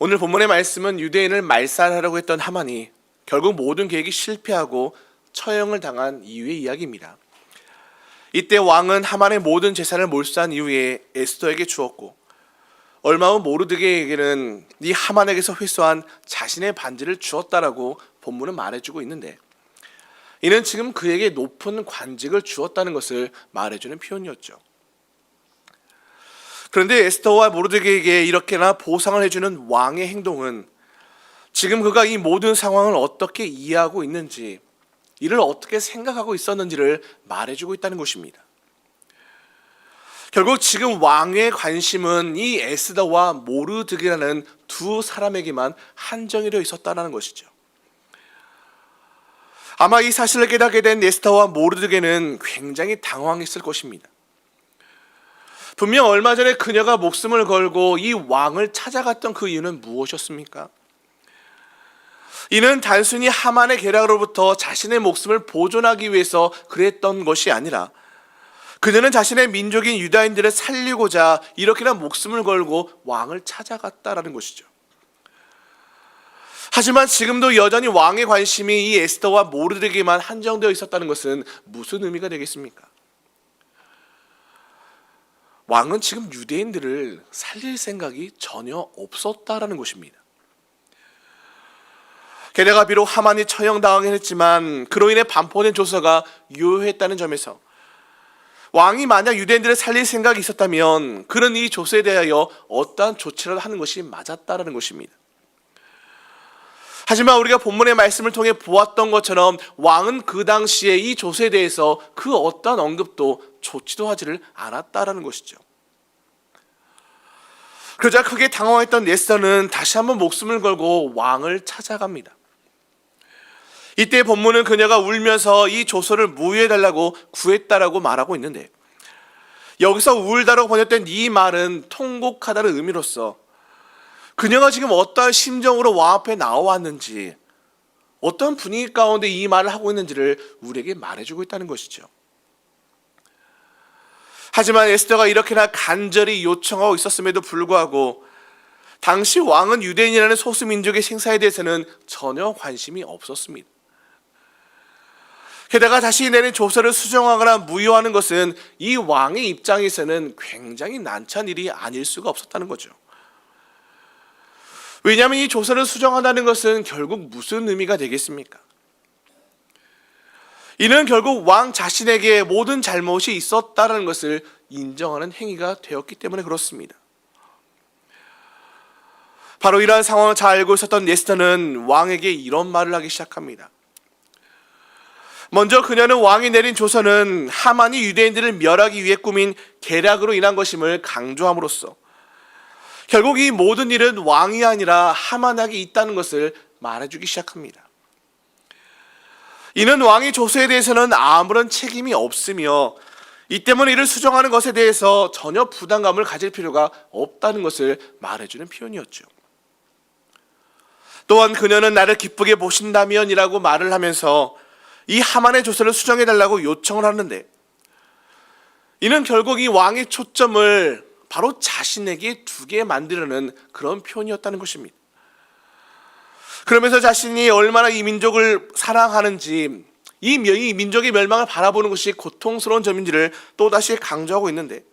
오늘 본문의 말씀은 유대인을 말살하려고 했던 하만이 결국 모든 계획이 실패하고 처형을 당한 이유의 이야기입니다. 이때 왕은 하만의 모든 재산을 몰수한 이후에 에스더에게 주었고 얼마 후 모르드게에게는 이 하만에게서 회수한 자신의 반지를 주었다라고 본문은 말해주고 있는데 이는 지금 그에게 높은 관직을 주었다는 것을 말해주는 표현이었죠. 그런데 에스더와 모르드게에게 이렇게나 보상을 해주는 왕의 행동은 지금 그가 이 모든 상황을 어떻게 이해하고 있는지 이를 어떻게 생각하고 있었는지를 말해주고 있다는 것입니다. 결국 지금 왕의 관심은 이 에스더와 모르드게라는 두 사람에게만 한정이 되어 있었다는 것이죠. 아마 이 사실을 깨닫게 된 에스더와 모르드게는 굉장히 당황했을 것입니다. 분명 얼마 전에 그녀가 목숨을 걸고 이 왕을 찾아갔던 그 이유는 무엇이었습니까? 이는 단순히 하만의 계략으로부터 자신의 목숨을 보존하기 위해서 그랬던 것이 아니라 그녀는 자신의 민족인 유다인들을 살리고자 이렇게나 목숨을 걸고 왕을 찾아갔다라는 것이죠. 하지만 지금도 여전히 왕의 관심이 이 에스더와 모르드게만 한정되어 있었다는 것은 무슨 의미가 되겠습니까? 왕은 지금 유대인들을 살릴 생각이 전혀 없었다라는 것입니다. 게다가 비록 하만이 처형당하긴 했지만 그로 인해 반포된 조서가 유효했다는 점에서 왕이 만약 유대인들을 살릴 생각이 있었다면 그런 이 조서에 대하여 어떠한 조치를 하는 것이 맞았다라는 것입니다. 하지만 우리가 본문의 말씀을 통해 보았던 것처럼 왕은 그 당시에 이 조서에 대해서 그 어떠한 언급도 좋지도 하지를 않았다라는 것이죠. 그러자 크게 당황했던 네스터는 다시 한번 목숨을 걸고 왕을 찾아갑니다. 이때 본문은 그녀가 울면서 이 조서를 무효해달라고 구했다라고 말하고 있는데 여기서 울다라고 번역된 이 말은 통곡하다는 의미로서 그녀가 지금 어떠한 심정으로 왕 앞에 나왔는지 어떤 분위기 가운데 이 말을 하고 있는지를 우리에게 말해주고 있다는 것이죠. 하지만 에스더가 이렇게나 간절히 요청하고 있었음에도 불구하고 당시 왕은 유대인이라는 소수 민족의 생사에 대해서는 전혀 관심이 없었습니다. 게다가 다시 내린 조서를 수정하거나 무효하는 것은 이 왕의 입장에서는 굉장히 난처한 일이 아닐 수가 없었다는 거죠. 왜냐하면 이 조서를 수정한다는 것은 결국 무슨 의미가 되겠습니까? 이는 결국 왕 자신에게 모든 잘못이 있었다는 것을 인정하는 행위가 되었기 때문에 그렇습니다. 바로 이러한 상황을 잘 알고 있었던 네스터는 왕에게 이런 말을 하기 시작합니다. 먼저 그녀는 왕이 내린 조서는 하만이 유대인들을 멸하기 위해 꾸민 계략으로 인한 것임을 강조함으로써 결국 이 모든 일은 왕이 아니라 하만에게 있다는 것을 말해주기 시작합니다. 이는 왕이 조서에 대해서는 아무런 책임이 없으며 이 때문에 이를 수정하는 것에 대해서 전혀 부담감을 가질 필요가 없다는 것을 말해주는 표현이었죠. 또한 그녀는 나를 기쁘게 보신다면이라고 말을 하면서 이 하만의 조서를 수정해 달라고 요청을 하는데 이는 결국 이 왕의 초점을 바로 자신에게 두게 만들려는 그런 표현이었다는 것입니다. 그러면서 자신이 얼마나 이 민족을 사랑하는지 이 민족의 멸망을 바라보는 것이 고통스러운 점인지를 또다시 강조하고 있는데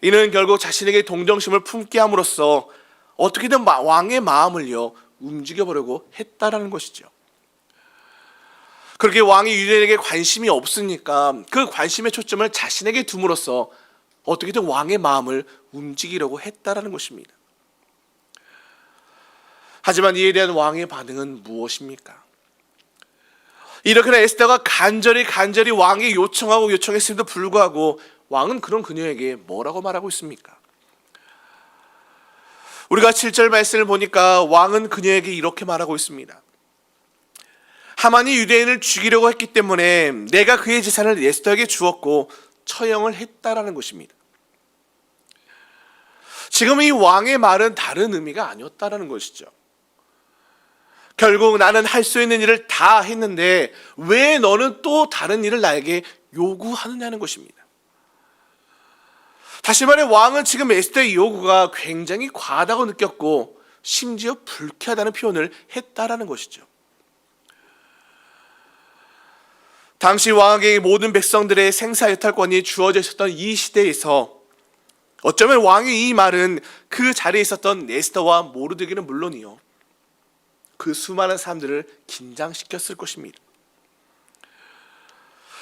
이는 결국 자신에게 동정심을 품게 함으로써 어떻게든 왕의 마음을요 움직여보려고 했다라는 것이죠. 그렇게 왕이 유대인에게 관심이 없으니까 그 관심의 초점을 자신에게 둠으로써 어떻게든 왕의 마음을 움직이려고 했다라는 것입니다. 하지만 이에 대한 왕의 반응은 무엇입니까? 이렇게나 에스더가 간절히 간절히 왕이 요청하고 요청했음에도 불구하고 왕은 그런 그녀에게 뭐라고 말하고 있습니까? 우리가 7절 말씀을 보니까 왕은 그녀에게 이렇게 말하고 있습니다. 하만이 유대인을 죽이려고 했기 때문에 내가 그의 재산을 에스더에게 주었고 처형을 했다라는 것입니다. 지금 이 왕의 말은 다른 의미가 아니었다라는 것이죠. 결국 나는 할 수 있는 일을 다 했는데 왜 너는 또 다른 일을 나에게 요구하느냐는 것입니다. 다시 말해 왕은 지금 에스더의 요구가 굉장히 과하다고 느꼈고 심지어 불쾌하다는 표현을 했다라는 것이죠. 당시 왕에게 모든 백성들의 생사유탈권이 주어져 있었던 이 시대에서 어쩌면 왕의 이 말은 그 자리에 있었던 네스터와 모르드게는 물론이요. 그 수많은 사람들을 긴장시켰을 것입니다.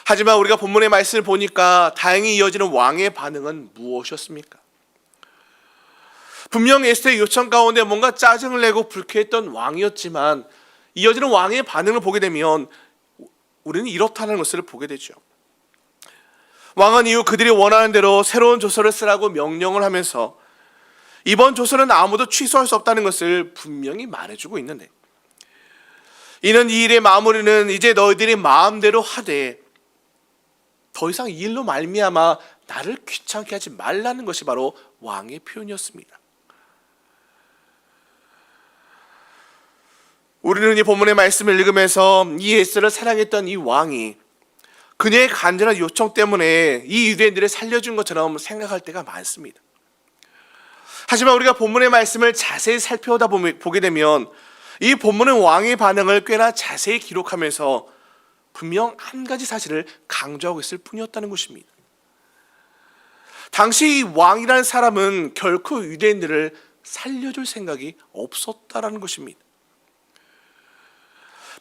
하지만 우리가 본문의 말씀을 보니까 다행히 이어지는 왕의 반응은 무엇이었습니까? 분명 에스테의 요청 가운데 뭔가 짜증을 내고 불쾌했던 왕이었지만 이어지는 왕의 반응을 보게 되면 우리는 이렇다는 것을 보게 되죠. 왕은 이후 그들이 원하는 대로 새로운 조서를 쓰라고 명령을 하면서 이번 조서는 아무도 취소할 수 없다는 것을 분명히 말해주고 있는데 이는 이 일의 마무리는 이제 너희들이 마음대로 하되 더 이상 이 일로 말미암아 나를 귀찮게 하지 말라는 것이 바로 왕의 표현이었습니다. 우리는 이 본문의 말씀을 읽으면서 이 에스를 사랑했던 이 왕이 그녀의 간절한 요청 때문에 이 유대인들을 살려준 것처럼 생각할 때가 많습니다. 하지만 우리가 본문의 말씀을 자세히 살펴보다 보게 되면 이 본문은 왕의 반응을 꽤나 자세히 기록하면서 분명 한 가지 사실을 강조하고 있을 뿐이었다는 것입니다. 당시 이 왕이라는 사람은 결코 유대인들을 살려줄 생각이 없었다라는 것입니다.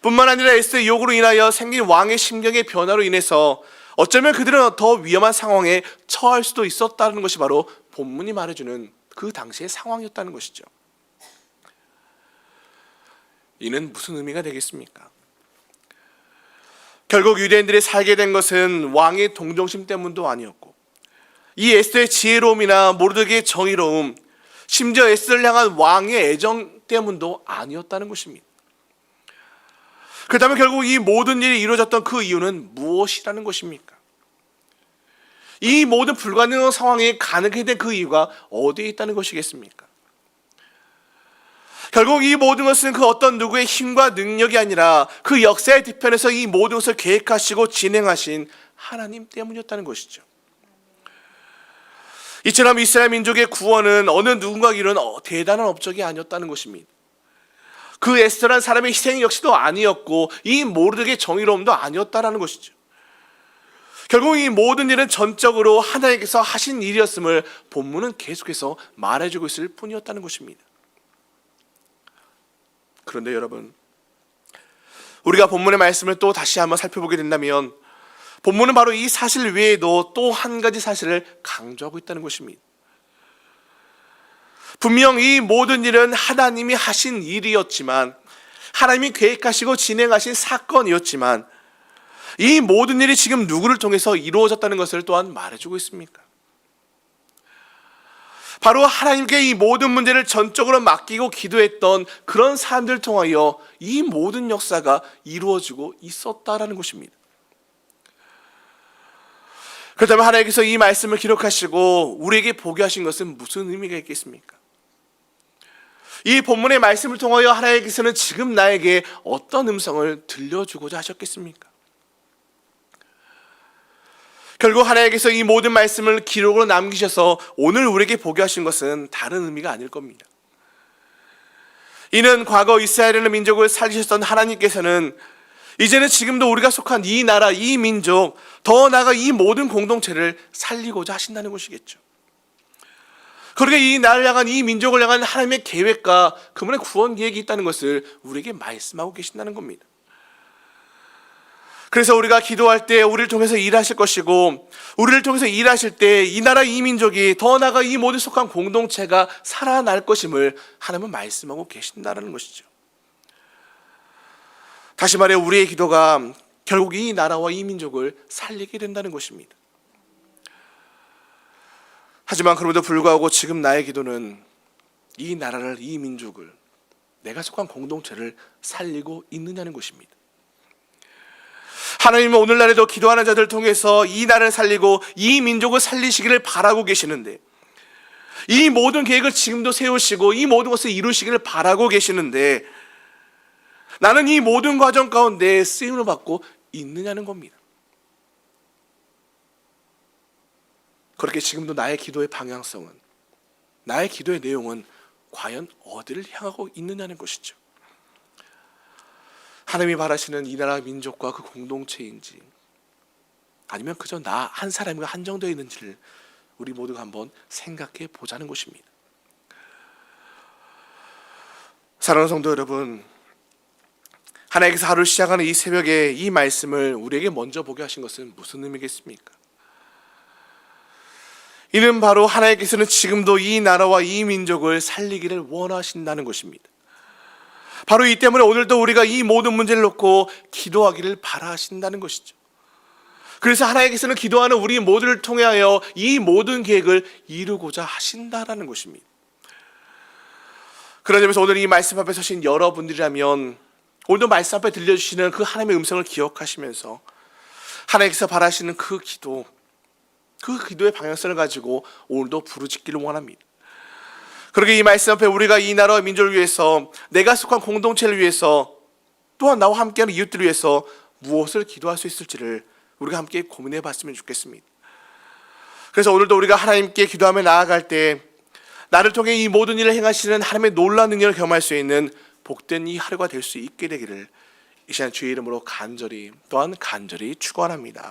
뿐만 아니라 에스의 요구로 인하여 생긴 왕의 심경의 변화로 인해서 어쩌면 그들은 더 위험한 상황에 처할 수도 있었다는 것이 바로 본문이 말해주는 그 당시의 상황이었다는 것이죠. 이는 무슨 의미가 되겠습니까? 결국 유대인들이 살게 된 것은 왕의 동정심 때문도 아니었고 이 에스더의 지혜로움이나 모르드게의 정의로움 심지어 에스더를 향한 왕의 애정 때문도 아니었다는 것입니다. 그렇다면 결국 이 모든 일이 이루어졌던 그 이유는 무엇이라는 것입니까? 이 모든 불가능한 상황이 가능하게 된 그 이유가 어디에 있다는 것이겠습니까? 결국 이 모든 것은 그 어떤 누구의 힘과 능력이 아니라 그 역사의 뒤편에서 이 모든 것을 계획하시고 진행하신 하나님 때문이었다는 것이죠. 이처럼 이스라엘 민족의 구원은 어느 누군가 이룬 대단한 업적이 아니었다는 것입니다. 그 에스더란 사람의 희생 역시도 아니었고 이 모르드의 정의로움도 아니었다라는 것이죠. 결국 이 모든 일은 전적으로 하나님께서 하신 일이었음을 본문은 계속해서 말해주고 있을 뿐이었다는 것입니다. 그런데 여러분, 우리가 본문의 말씀을 또 다시 한번 살펴보게 된다면 본문은 바로 이 사실 외에도 또 한 가지 사실을 강조하고 있다는 것입니다. 분명 이 모든 일은 하나님이 하신 일이었지만 하나님이 계획하시고 진행하신 사건이었지만 이 모든 일이 지금 누구를 통해서 이루어졌다는 것을 또한 말해주고 있습니까? 바로 하나님께 이 모든 문제를 전적으로 맡기고 기도했던 그런 사람들 통하여 이 모든 역사가 이루어지고 있었다라는 것입니다. 그렇다면 하나님께서 이 말씀을 기록하시고 우리에게 보게 하신 것은 무슨 의미가 있겠습니까? 이 본문의 말씀을 통하여 하나님께서는 지금 나에게 어떤 음성을 들려주고자 하셨겠습니까? 결국 하나님께서 이 모든 말씀을 기록으로 남기셔서 오늘 우리에게 보게 하신 것은 다른 의미가 아닐 겁니다. 이는 과거 이스라엘의 민족을 살리셨던 하나님께서는 이제는 지금도 우리가 속한 이 나라, 이 민족, 더 나아가 이 모든 공동체를 살리고자 하신다는 것이겠죠. 그러게 이 나를 향한 이 민족을 향한 하나님의 계획과 그분의 구원 계획이 있다는 것을 우리에게 말씀하고 계신다는 겁니다. 그래서 우리가 기도할 때 우리를 통해서 일하실 것이고 우리를 통해서 일하실 때 이 나라 이 민족이 더 나아가 이 모든 속한 공동체가 살아날 것임을 하나님은 말씀하고 계신다는 것이죠. 다시 말해 우리의 기도가 결국 이 나라와 이 민족을 살리게 된다는 것입니다. 하지만 그럼에도 불구하고 지금 나의 기도는 이 나라를 이 민족을 내가 속한 공동체를 살리고 있느냐는 것입니다. 하나님은 오늘날에도 기도하는 자들 통해서 이 나라를 살리고 이 민족을 살리시기를 바라고 계시는데 이 모든 계획을 지금도 세우시고 이 모든 것을 이루시기를 바라고 계시는데 나는 이 모든 과정 가운데 쓰임을 받고 있느냐는 겁니다. 그렇게 지금도 나의 기도의 방향성은 나의 기도의 내용은 과연 어디를 향하고 있느냐는 것이죠. 하나님이 바라시는 이 나라 민족과 그 공동체인지 아니면 그저 나 한 사람과 한정되어 있는지를 우리 모두가 한번 생각해 보자는 것입니다. 사랑하는 성도 여러분, 하나님께서 하루를 시작하는 이 새벽에 이 말씀을 우리에게 먼저 보게 하신 것은 무슨 의미겠습니까? 이는 바로 하나님께서는 지금도 이 나라와 이 민족을 살리기를 원하신다는 것입니다. 바로 이 때문에 오늘도 우리가 이 모든 문제를 놓고 기도하기를 바라신다는 것이죠. 그래서 하나님께서는 기도하는 우리 모두를 통하여 이 모든 계획을 이루고자 하신다라는 것입니다. 그런 점에서 오늘 이 말씀 앞에 서신 여러분들이라면 오늘도 말씀 앞에 들려주시는 그 하나님의 음성을 기억하시면서 하나님께서 바라시는 그 기도, 그 기도의 방향성을 가지고 오늘도 부르짖기를 원합니다. 그러게 이 말씀 앞에 우리가 이 나라와 민족을 위해서 내가 속한 공동체를 위해서 또한 나와 함께하는 이웃들을 위해서 무엇을 기도할 수 있을지를 우리가 함께 고민해 봤으면 좋겠습니다. 그래서 오늘도 우리가 하나님께 기도하며 나아갈 때 나를 통해 이 모든 일을 행하시는 하나님의 놀라운 능력을 경험할 수 있는 복된 이 하루가 될 수 있게 되기를 이 시간 주의 이름으로 간절히 또한 간절히 축원합니다.